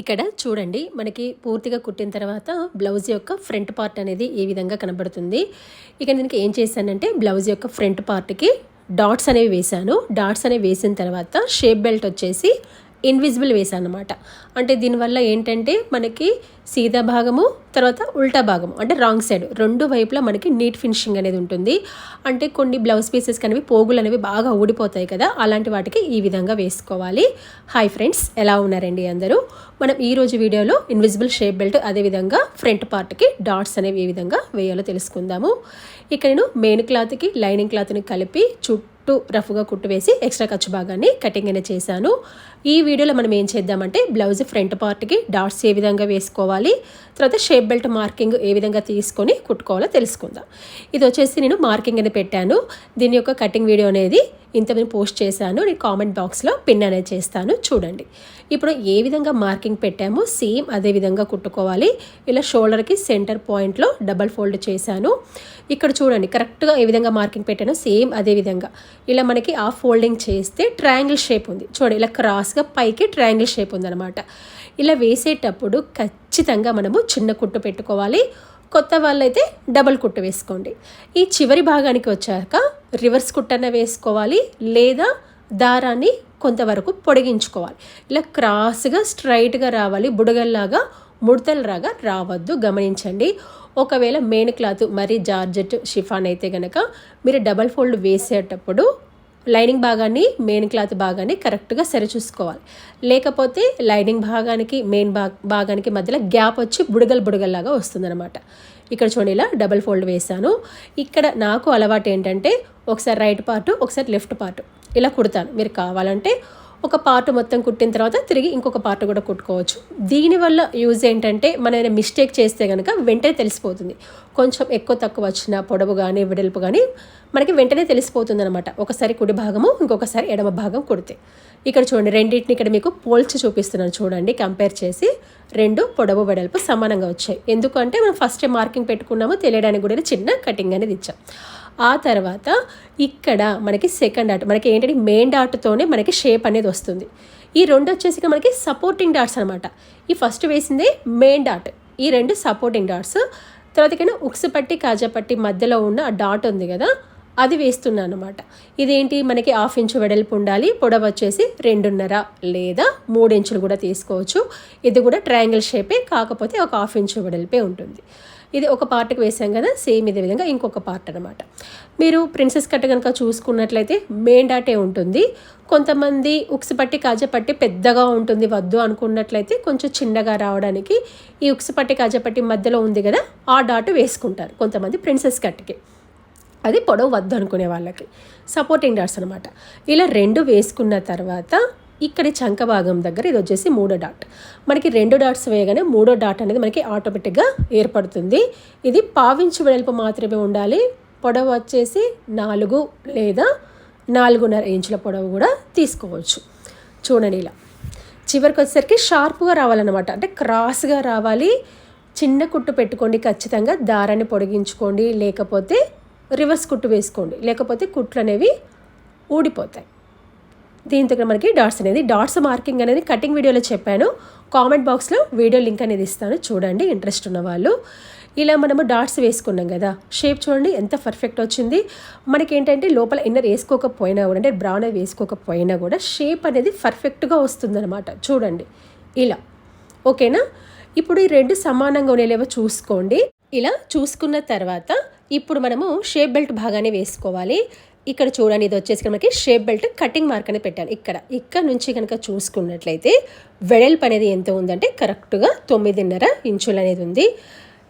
ఇక్కడ చూడండి మనకి పూర్తిగా కుట్టిన తర్వాత బ్లౌజ్ యొక్క ఫ్రంట్ పార్ట్ అనేది ఏ విధంగా కనబడుతుంది. ఇక దీనికి ఏం చేశానంటే బ్లౌజ్ యొక్క ఫ్రంట్ పార్ట్కి డాట్స్ అనేవి వేశాను. డాట్స్ అనేవి వేసిన తర్వాత షేప్ బెల్ట్ వచ్చేసి ఇన్విజిబుల్ వేసాను అనమాట అంటే దీనివల్ల ఏంటంటే మనకి సీదా భాగము తర్వాత ఉల్టా భాగము అంటే రాంగ్ సైడ్ రెండు వైపులా మనకి నీట్ ఫినిషింగ్ అనేది ఉంటుంది. అంటే కొన్ని బ్లౌజ్ పీసెస్ అనేవి పోగులు అనేవి బాగా ఊడిపోతాయి కదా అలాంటి వాటికి ఈ విధంగా వేసుకోవాలి. హాయ్ ఫ్రెండ్స్ ఎలా ఉన్నారండి అందరూ? మనం ఈ రోజు వీడియోలో ఇన్విజిబుల్ షేప్ బెల్ట్ అదేవిధంగా ఫ్రంట్ పార్ట్కి డాట్స్ అనేవి ఏ విధంగా వేయాలో తెలుసుకుందాము. ఇక నేను మెయిన్ క్లాత్కి లైనింగ్ క్లాత్ని కలిపి చుట్టూ రఫ్గా కుట్టు వేసి ఎక్స్ట్రా ఖర్చు భాగాన్ని కటింగ్ అనేది చేశాను. ఈ వీడియోలో మనం ఏం చేద్దామంటే బ్లౌజ్ ఫ్రంట్ పార్ట్కి డాట్స్ ఏ విధంగా వేసుకోవాలి తర్వాత షేప్ బెల్ట్ మార్కింగ్ ఏ విధంగా తీసుకొని కుట్టుకోవాలో తెలుసుకుందాం. ఇది వచ్చేసి నేను మార్కింగ్ అనేది పెట్టాను. దీని యొక్క కటింగ్ వీడియో అనేది ఇంతమంది పోస్ట్ చేశాను. నేను కామెంట్ బాక్స్లో పిన్ అనేది చేస్తాను. చూడండి. ఇప్పుడు ఏ విధంగా మార్కింగ్ పెట్టామో సేమ్ అదే విధంగా కుట్టుకోవాలి. ఇలా షోల్డర్కి సెంటర్ పాయింట్లో డబల్ ఫోల్డ్ చేశాను. ఇక్కడ చూడండి కరెక్ట్గా ఏ విధంగా మార్కింగ్ పెట్టానో సేమ్ అదే విధంగా. ఇలా మనకి ఆ ఫోల్డింగ్ చేస్తే ట్రయాంగిల్ షేప్ ఉంది. చూడండి ఇలా క్రాస్గా పైకి ట్రయాంగిల్ షేప్ ఉందన్నమాట. ఇలా వేసేటప్పుడు ఖచ్చితంగా మనము చిన్న కుట్టు పెట్టుకోవాలి. కొత్త వాళ్ళైతే డబల్ కుట్టు వేసుకోండి. ఈ చివరి భాగానికి వచ్చాక రివర్స్ కుట్టన వేసుకోవాలి లేదా దారాన్ని కొంతవరకు పొడిగించుకోవాలి. ఇలా క్రాస్గా స్ట్రైట్గా రావాలి. బుడగల్లాగా ముడతలు రాగా రావద్దు. గమనించండి. ఒకవేళ మెయిన్ క్లాత్ మరీ జార్జెట్ షిఫాన్ అయితే కనుక మీరు డబల్ ఫోల్డ్ వేసేటప్పుడు లైనింగ్ భాగాన్ని మెయిన్ క్లాత్ భాగాన్ని కరెక్ట్గా సరిచూసుకోవాలి. లేకపోతే లైనింగ్ భాగానికి మెయిన్ భా భాగానికి మధ్యలో గ్యాప్ వచ్చి బుడగలు బుడగల్లాగా వస్తుందన్నమాట. ఇక్కడ చూడండి ఇలా డబల్ ఫోల్డ్ వేసాను ఇక్కడ నాకు అలవాటు ఏంటంటే ఒకసారి రైట్ పార్ట్ ఒకసారి లెఫ్ట్ పార్ట్. ఇలా కుడతాను. మీరు కావాలంటే ఒక పార్ట్ మొత్తం కుట్టిన తర్వాత తిరిగి ఇంకొక పార్ట్ కూడా కుట్టుకోవచ్చు. దీనివల్ల యూజ్ ఏంటంటే మనం ఏదైనా మిస్టేక్ చేస్తే కనుక వెంటనే తెలిసిపోతుంది. కొంచెం ఎక్కువ తక్కువ వచ్చిన పొడవు కానీ వెడల్పు కానీ మనకి వెంటనే తెలిసిపోతుంది అనమాట ఒకసారి కుడి భాగము ఇంకొకసారి ఎడమ భాగం కుడితే. ఇక్కడ చూడండి రెండింటిని ఇక్కడ మీకు పోల్చి చూపిస్తున్నాను చూడండి. కంపేర్ చేసి రెండు పొడవు వెడల్పు సమానంగా వచ్చాయి. ఎందుకంటే మనం ఫస్ట్ మార్కింగ్ పెట్టుకున్నాము తెలియడానికి కూడా చిన్న కటింగ్ అనేది ఇచ్చాం. ఆ తర్వాత ఇక్కడ మనకి సెకండ్ డాట్ మనకి ఏంటంటే మెయిన్ డాట్తోనే మనకి షేప్ అనేది వస్తుంది. ఈ రెండు వచ్చేసి మనకి సపోర్టింగ్ డాట్స్ అనమాట ఈ ఫస్ట్ వేసిందే మెయిన్ డాట్ ఈ రెండు సపోర్టింగ్ డాట్స్ తర్వాత ఇక్కడ ఉక్సు పట్టి మధ్యలో ఉన్న ఆ డాట్ ఉంది కదా అది వేస్తున్నాను అనమాట ఇదేంటి? మనకి హాఫ్ ఇంచు వెడల్పు ఉండాలి. పొడవు వచ్చేసి రెండున్నర లేదా మూడు ఇంచులు కూడా తీసుకోవచ్చు. ఇది కూడా ట్రయాంగిల్ షేపే కాకపోతే ఒక హాఫ్ ఇంచు వెడల్పే ఉంటుంది. ఇది ఒక పార్ట్కి వేసాం కదా సేమ్ ఇదే విధంగా ఇంకొక పార్ట్ అనమాట మీరు ప్రిన్సెస్ కట్ కనుక చూసుకున్నట్లయితే మెయిన్ డాటే ఉంటుంది. కొంతమంది ఉక్సుపట్టి పట్టి పెద్దగా ఉంటుంది వద్దు అనుకున్నట్లయితే కొంచెం చిన్నగా రావడానికి ఈ ఉక్సుపట్టి పట్టి మధ్యలో ఉంది కదా ఆ డాట్ వేసుకుంటారు కొంతమంది ప్రిన్సెస్ కట్కి అది పొడవు వద్దు అనుకునే వాళ్ళకి. సపోర్టింగ్ డాట్స్ అనమాట ఇలా రెండు వేసుకున్న తర్వాత ఇక్కడ చంక భాగం దగ్గర ఇది వచ్చేసి మూడో డాట్. మనకి రెండు డాట్స్ వేయగానే మూడో డాట్ అనేది మనకి ఆటోమేటిక్గా ఏర్పడుతుంది. ఇది పావించు వెడల్పు మాత్రమే ఉండాలి. పొడవు వచ్చేసి నాలుగు లేదా నాలుగున్నర ఇంచుల పొడవు కూడా తీసుకోవచ్చు. చూడండి ఇలా. చివరికి వచ్చేసరికి షార్ప్గా రావాలన్నమాట. అంటే క్రాస్గా రావాలి. చిన్న కుట్టు పెట్టుకోండి ఖచ్చితంగా. దారాన్ని పొడిగించుకోండి. లేకపోతే రివర్స్ కుట్టు వేసుకోండి. లేకపోతే కుట్లు అనేవి ఊడిపోతాయి. దీంతో మనకి డాట్స్ అనేది డాట్స్ మార్కింగ్ అనేది కటింగ్ వీడియోలో చెప్పాను. కామెంట్ బాక్స్లో వీడియో లింక్ అనేది ఇస్తాను. చూడండి ఇంట్రెస్ట్ ఉన్న వాళ్ళు. ఇలా మనము డాట్స్ వేసుకున్నాం కదా. షేప్ చూడండి ఎంత పర్ఫెక్ట్ వచ్చింది. మనకి ఏంటంటే లోపల ఇన్నర్ వేసుకోకపోయినా కూడా అంటే బ్రౌన్ అనేది వేసుకోకపోయినా కూడా షేప్ అనేది పర్ఫెక్ట్గా వస్తుందన్నమాట. చూడండి ఇలా. ఓకేనా? ఇప్పుడు ఈ రెండు సమానంగా ఉండేలేవో చూసుకోండి. ఇలా చూసుకున్న తర్వాత ఇప్పుడు మనము షేప్ బెల్ట్ బాగానే వేసుకోవాలి. ఇక్కడ చూడండి ఇది వచ్చేసి మనకి షేప్ బెల్ట్ కటింగ్ మార్క్ అనేది పెట్టాను. ఇక్కడ ఇక్కడ నుంచి కనుక చూసుకున్నట్లయితే వెడల్పు అనేది ఎంత ఉందంటే కరెక్ట్గా తొమ్మిదిన్నర ఇంచులు అనేది ఉంది.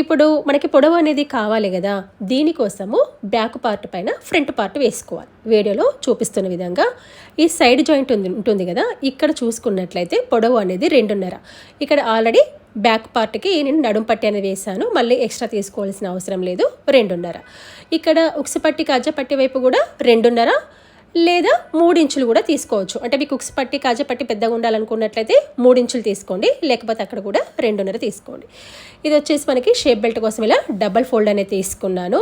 ఇప్పుడు మనకి పొడవు అనేది కావాలి కదా దీనికోసము బ్యాక్ పార్ట్ పైన ఫ్రంట్ పార్ట్ వేసుకోవాలి. వీడియోలో చూపిస్తున్న విధంగా ఈ సైడ్ జాయింట్ ఉంది ఉంటుంది కదా ఇక్కడ చూసుకున్నట్లయితే పొడవు అనేది రెండున్నర. ఇక్కడ ఆల్రెడీ బ్యాక్ పార్ట్కి నేను నడుం పట్టి అనేది వేసాను మళ్ళీ ఎక్స్ట్రా తీసుకోవాల్సిన అవసరం లేదు. రెండున్నర. ఇక్కడ ఉక్సపట్టి పట్టి కాజా పట్టి వైపు కూడా రెండున్నర లేదా మూడించులు కూడా తీసుకోవచ్చు. అంటే మీకు ఉక్స్ పట్టి కాజా పట్టి పెద్దగా ఉండాలనుకున్నట్లయితే మూడించులు తీసుకోండి. లేకపోతే అక్కడ కూడా రెండున్నర తీసుకోండి. ఇది వచ్చేసి మనకి షేప్ బెల్ట్ కోసం ఇలా డబల్ ఫోల్డ్ అనేది తీసుకున్నాను.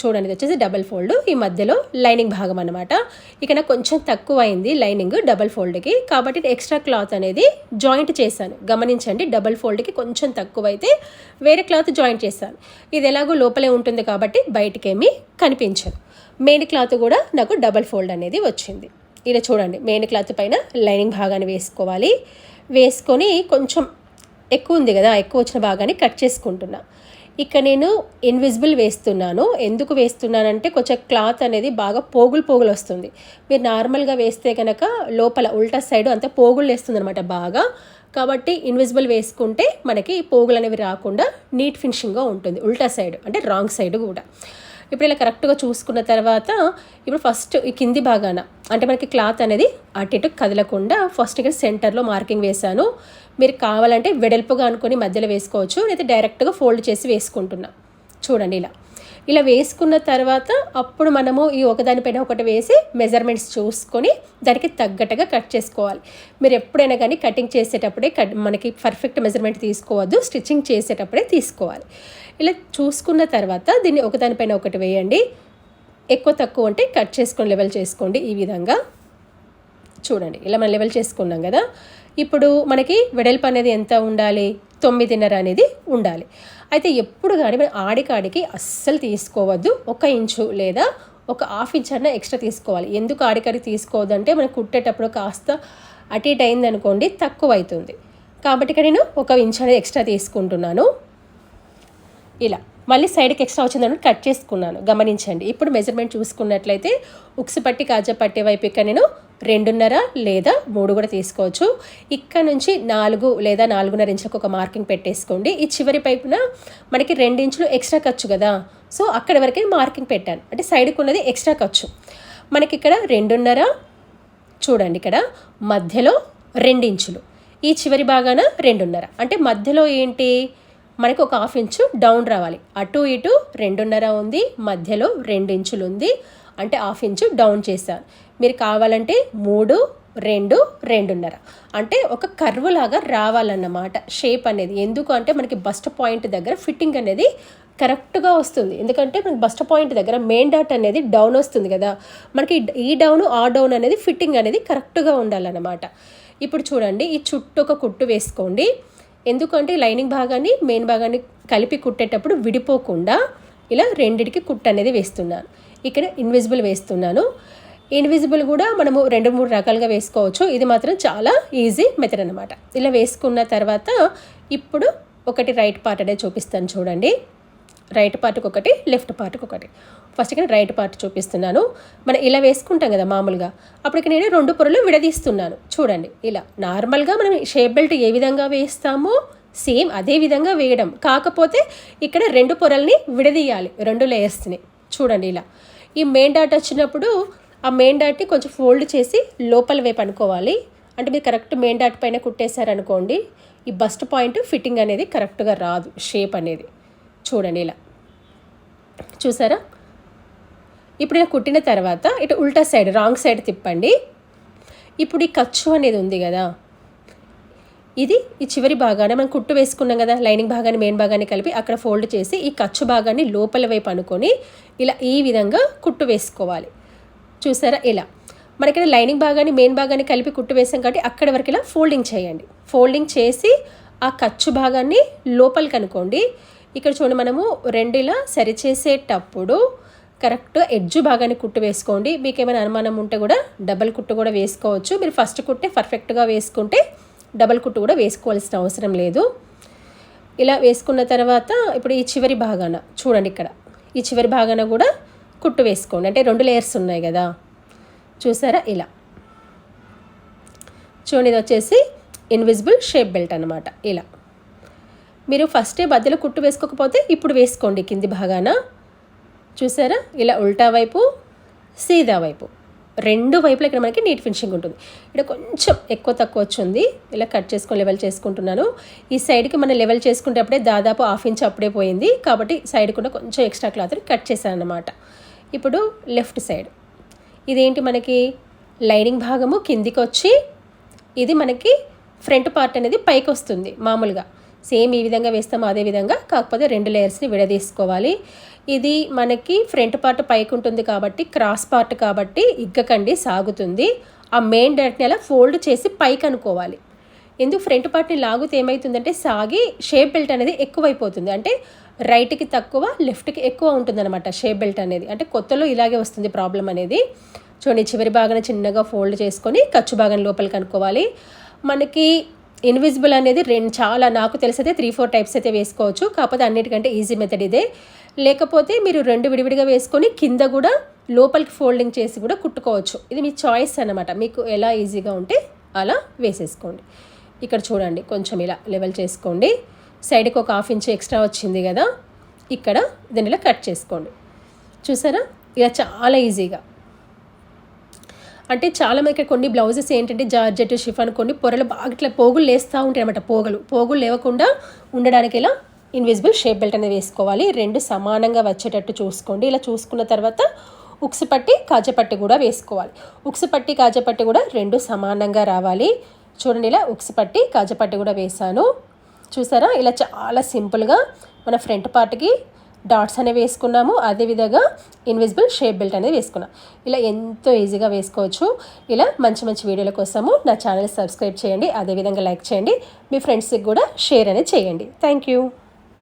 చూడండి వచ్చేసి డబల్ ఫోల్డ్. ఈ మధ్యలో లైనింగ్ భాగం అనమాట ఇక్కడ కొంచెం తక్కువ అయింది లైనింగ్ డబల్ ఫోల్డ్కి. కాబట్టి ఎక్స్ట్రా క్లాత్ అనేది జాయింట్ చేశాను. గమనించండి డబల్ ఫోల్డ్కి కొంచెం తక్కువ అయితే వేరే క్లాత్ జాయింట్ చేశాను. ఇది ఎలాగో లోపలే ఉంటుంది కాబట్టి బయటకేమీ కనిపించదు. మెయిన్ క్లాత్ కూడా నాకు డబల్ ఫోల్డ్ అనేది వచ్చింది. ఇలా చూడండి మెయిన్ క్లాత్ పైన లైనింగ్ భాగాన్ని వేసుకోవాలి. వేసుకొని కొంచెం ఎక్కువ ఉంది కదా ఎక్కువ వచ్చిన భాగాన్ని కట్ చేసుకుంటున్నా. ఇక్కడ నేను ఇన్విజిబుల్ వేస్తున్నాను. ఎందుకు వేస్తున్నానంటే కొంచెం క్లాత్ అనేది బాగా పోగులు పోగులు వస్తుంది. మీరు నార్మల్గా వేస్తే కనుక లోపల ఉల్టా సైడ్ అంతా పోగులు వేస్తుంది అనమాట బాగా. కాబట్టి ఇన్విజిబుల్ వేసుకుంటే మనకి పోగులు అనేవి రాకుండా నీట్ ఫినిషింగ్గా ఉంటుంది. ఉల్టా సైడ్ అంటే రాంగ్ సైడ్ కూడా. ఇప్పుడు ఇలా కరెక్ట్గా చూసుకున్న తర్వాత ఇప్పుడు ఫస్ట్ ఈ కింది భాగాన అంటే మనకి క్లాత్ అనేది అటు ఇటు కదలకుండా ఫస్ట్ ఇక్కడ సెంటర్లో మార్కింగ్ వేశాను. మీరు కావాలంటే వెడల్పుగా అనుకొని మధ్యలో వేసుకోవచ్చు లేదా డైరెక్ట్గా ఫోల్డ్ చేసి వేసుకుంటున్నా. చూడండి ఇలా. ఇలా వేసుకున్న తర్వాత అప్పుడు మనము ఈ ఒకదానిపైన ఒకటి వేసి మెజర్మెంట్స్ చూసుకొని దానికి తగ్గట్టుగా కట్ చేసుకోవాలి. మీరు ఎప్పుడైనా కానీ కటింగ్ చేసేటప్పుడే కట్ మనకి పర్ఫెక్ట్ మెజర్మెంట్ తీసుకోవద్దు స్టిచ్చింగ్ చేసేటప్పుడే తీసుకోవాలి. ఇలా చూసుకున్న తర్వాత దీన్ని ఒకదానిపైన ఒకటి వేయండి. ఎక్కువ తక్కువ ఉంటే కట్ చేసుకొని లెవెల్ చేసుకోండి ఈ విధంగా. చూడండి ఇలా మనం లెవెల్ చేసుకున్నాం కదా. ఇప్పుడు మనకి వెడల్పు అనేది ఎంత ఉండాలి? తొమ్మిదిన్నర అనేది ఉండాలి. అయితే ఎప్పుడు కానీ మనం ఆడికాడికి అస్సలు తీసుకోవద్దు. ఒక ఇంచు లేదా ఒక హాఫ్ ఇంచ్ అన్న ఎక్స్ట్రా తీసుకోవాలి. ఎందుకు ఆడికాడికి తీసుకోవద్దు అంటే మనం కుట్టేటప్పుడు కాస్త అటు ఇటు అయింది అనుకోండి తక్కువ అవుతుంది కాబట్టి ఇక్కడ నేను ఒక ఇంచ్ అనేది ఎక్స్ట్రా తీసుకుంటున్నాను. ఇలా మళ్ళీ సైడ్కి ఎక్స్ట్రా వచ్చిందని కట్ చేసుకున్నాను. గమనించండి. ఇప్పుడు మెజర్మెంట్ చూసుకున్నట్లయితే ఉక్సు పట్టి కాజా పట్టే వైపు ఇక్కడ నేను రెండున్నర లేదా మూడు కూడా తీసుకోవచ్చు. ఇక్కడ నుంచి నాలుగు లేదా నాలుగున్నర ఇంచులకు ఒక మార్కింగ్ పెట్టేసుకోండి. ఈ చివరి పైపున మనకి రెండు ఇంచులు ఎక్స్ట్రా ఖర్చు కదా. సో అక్కడి వరకే మార్కింగ్ పెట్టాను. అంటే సైడ్కి ఉన్నది ఎక్స్ట్రా ఖర్చు. మనకి ఇక్కడ రెండున్నర చూడండి ఇక్కడ మధ్యలో రెండించులు ఈ చివరి భాగాన రెండున్నర. అంటే మధ్యలో ఏంటి? మనకు ఒక హాఫ్ ఇంచు డౌన్ రావాలి. అటు ఇటు రెండున్నర ఉంది మధ్యలో రెండు ఇంచులు ఉంది. అంటే హాఫ్ ఇంచు డౌన్ చేశాను. మీరు కావాలంటే మూడు రెండు రెండున్నర. అంటే ఒక కర్వ్ లాగా రావాలన్నమాట. షేప్ అనేది. ఎందుకు అంటే మనకి బస్ట్ పాయింట్ దగ్గర ఫిట్టింగ్ అనేది కరెక్ట్గా వస్తుంది. ఎందుకంటే మనకి బస్ట్ పాయింట్ దగ్గర మెయిన్ డాట్ అనేది డౌన్ వస్తుంది కదా. మనకి ఈ డౌన్ ఆ డౌన్ అనేది ఫిట్టింగ్ అనేది కరెక్ట్గా ఉండాలన్నమాట. ఇప్పుడు చూడండి ఈ చుట్టూ ఒక కుట్టు వేసుకోండి. ఎందుకంటే లైనింగ్ భాగాన్ని మెయిన్ భాగాన్ని కలిపి కుట్టేటప్పుడు విడిపోకుండా ఇలా రెండిటికి కుట్టు అనేది వేస్తున్నాను. ఇక్కడ ఇన్విజిబుల్ వేస్తున్నాను. ఇన్విజిబుల్ కూడా మనము రెండు మూడు రకాలుగా వేసుకోవచ్చు. ఇది మాత్రం చాలా ఈజీ మెథడ్ అనమాట ఇలా వేసుకున్న తర్వాత ఇప్పుడు ఒకటి రైట్ పార్ట్ అనేది చూపిస్తాను చూడండి. రైట్ పార్ట్కి ఒకటి లెఫ్ట్ పార్ట్కి ఒకటి. ఫస్ట్ ఇక్కడ రైట్ పార్ట్ చూపిస్తున్నాను. మనం ఇలా వేసుకుంటాం కదా మామూలుగా. అప్పుడు ఇక్కడ నేను రెండు పొరలు విడదీస్తున్నాను. చూడండి ఇలా నార్మల్గా మనం షేప్ బెల్ట్ ఏ విధంగా వేస్తామో సేమ్ అదే విధంగా వేయడం. కాకపోతే ఇక్కడ రెండు పొరల్ని విడదీయాలి. రెండు లేయర్స్ని చూడండి ఇలా. ఈ మెయిన్ డాట్ వచ్చినప్పుడు ఆ మెయిన్ డాట్ని కొంచెం ఫోల్డ్ చేసి లోపల వైపు అనుకోవాలి. అంటే మీరు కరెక్ట్ మెయిన్ డాట్ పైన కుట్టేశారనుకోండి ఈ బస్ట్ పాయింట్ ఫిట్టింగ్ అనేది కరెక్ట్గా రాదు షేప్ అనేది. చూడండి ఇలా. చూసారా? ఇప్పుడు ఇలా కుట్టిన తర్వాత ఇటు ఉల్టా సైడ్ రాంగ్ సైడ్ తిప్పండి. ఇప్పుడు ఈ ఖర్చు అనేది ఉంది కదా ఇది ఈ చివరి భాగాన్ని మనం కుట్టు వేసుకున్నాం కదా లైనింగ్ భాగాన్ని మెయిన్ భాగాన్ని కలిపి అక్కడ ఫోల్డ్ చేసి ఈ ఖర్చు భాగాన్ని లోపల వైపు అనుకొని ఇలా ఈ విధంగా కుట్టు వేసుకోవాలి. చూసారా ఇలా? మనకి లైనింగ్ భాగాన్ని మెయిన్ భాగాన్ని కలిపి కుట్టు వేసాం కాబట్టి అక్కడ వరకు ఇలా ఫోల్డింగ్ చేయండి. ఫోల్డింగ్ చేసి ఆ ఖర్చు భాగాన్ని లోపలికి అనుకోండి. ఇక్కడ చూడండి మనము రెండు ఇలా సరిచేసేటప్పుడు కరెక్ట్ ఎడ్జ్ భాగాన్ని కుట్టు వేసుకోండి. మీకు ఏమైనా అనుమానం ఉంటే కూడా డబల్ కుట్టు కూడా వేసుకోవచ్చు. మీరు ఫస్ట్ కుట్టే పర్ఫెక్ట్గా వేసుకుంటే డబల్ కుట్టు కూడా వేసుకోవాల్సిన అవసరం లేదు. ఇలా వేసుకున్న తర్వాత ఇప్పుడు ఈ చివరి భాగాన చూడండి ఇక్కడ. ఈ చివరి భాగాన కూడా కుట్టు వేసుకోండి. అంటే రెండు లేయర్స్ ఉన్నాయి కదా. చూసారా? ఇలా. చూడండి ఇది వచ్చేసి ఇన్విజిబుల్ షేప్ బెల్ట్ అనమాట ఇలా. మీరు ఫస్టే మధ్యలో కుట్టు వేసుకోకపోతే ఇప్పుడు వేసుకోండి కింది భాగాన. చూసారా? ఇలా ఉల్టా వైపు సీదా వైపు. రెండు వైపులు ఇక్కడ మనకి నీట్ ఫినిషింగ్ ఉంటుంది. ఇక్కడ కొంచెం ఎక్కువ తక్కువ వచ్చింది. ఇలా కట్ చేసుకొని లెవెల్ చేసుకుంటున్నాను. ఈ సైడ్కి మనం లెవెల్ చేసుకునేటప్పుడే దాదాపు హాఫ్ ఇంచ్ అప్పుడే పోయింది. కాబట్టి సైడ్ కూడా కొంచెం ఎక్స్ట్రా క్లాత్ కట్ చేశాను అనమాట ఇప్పుడు లెఫ్ట్ సైడ్ ఇదేంటి మనకి లైనింగ్ భాగము కిందికి వచ్చి ఇది మనకి ఫ్రంట్ పార్ట్ అనేది పైకి వస్తుంది మామూలుగా. సేమ్ ఈ విధంగా వేస్తాము అదే విధంగా కాకపోతే రెండు లేయర్స్ని విడదీసుకోవాలి. ఇది మనకి ఫ్రంట్ పార్ట్ పైకి ఉంటుంది కాబట్టి క్రాస్ పార్ట్ కాబట్టి ఇగ్గకండి సాగుతుంది. ఆ మెయిన్ డైరెక్ట్ని అలా ఫోల్డ్ చేసి పైకి అనుకోవాలి. ఎందుకు ఫ్రంట్ పార్ట్ని లాగుతే ఏమవుతుందంటే సాగి షేప్ బెల్ట్ అనేది ఎక్కువైపోతుంది. అంటే రైట్కి తక్కువ లెఫ్ట్కి ఎక్కువ ఉంటుందన్నమాట షేప్ బెల్ట్ అనేది. అంటే కొత్తలో ఇలాగే వస్తుంది ప్రాబ్లం అనేది. చూడండి చివరి భాగాన చిన్నగా ఫోల్డ్ చేసుకొని ఖర్చు భాగం లోపలికి అనుకోవాలి. మనకి ఇన్విజిబుల్ అనేది రెండు చాలా నాకు తెలిసైతే త్రీ ఫోర్ టైప్స్ అయితే వేసుకోవచ్చు. కాకపోతే అన్నిటికంటే ఈజీ మెథడ్ ఇదే. లేకపోతే మీరు రెండు విడివిడిగా వేసుకొని కింద కూడా లోపలికి ఫోల్డింగ్ చేసి కూడా కుట్టుకోవచ్చు. ఇది మీ చాయిస్ అనమాట మీకు ఎలా ఈజీగా ఉంటే అలా వేసేసుకోండి. ఇక్కడ చూడండి కొంచెం ఇలా లెవెల్ చేసుకోండి. సైడ్కి ఒక హాఫ్ ఇంచ్ ఎక్స్ట్రా వచ్చింది కదా. ఇక్కడ దీనిలో ఇలా కట్ చేసుకోండి. చూసారా? ఇక చాలా ఈజీగా అంటే చాలా మంది కొన్ని బ్లౌజెస్ ఏంటంటే జార్జెట్ షిఫాన్ కొన్ని పొరలు బాగా ఇట్లా పోగులు లేస్తూ ఉంటాయి అనమాట పోగులు. పోగులు లేవకుండా ఉండడానికి ఇలా ఇన్విజిబుల్ షేప్ బెల్ట్ అనేది వేసుకోవాలి. రెండు సమానంగా వచ్చేటట్టు చూసుకోండి. ఇలా చూసుకున్న తర్వాత ఉక్సు పట్టి కాజపట్టి కూడా వేసుకోవాలి. ఉక్సు పట్టి కాజపట్టి కూడా రెండు సమానంగా రావాలి. చూడండి ఇలా ఉక్సు పట్టి కాజపట్టి కూడా వేసాను చూసారా? ఇలా చాలా సింపుల్గా మన ఫ్రంట్ పార్ట్కి డాట్స్ అనేవి వేసుకున్నాము. అదేవిధంగా ఇన్విజిబుల్ షేప్ బెల్ట్ అనేది వేసుకున్నాం. ఇలా ఎంతో ఈజీగా వేసుకోవచ్చు. ఇలా మంచి మంచి వీడియోల కోసము నా ఛానల్ సబ్స్క్రైబ్ చేయండి. అదేవిధంగా లైక్ చేయండి. మీ ఫ్రెండ్స్కి కూడా షేర్ అనేది చేయండి. Thank you.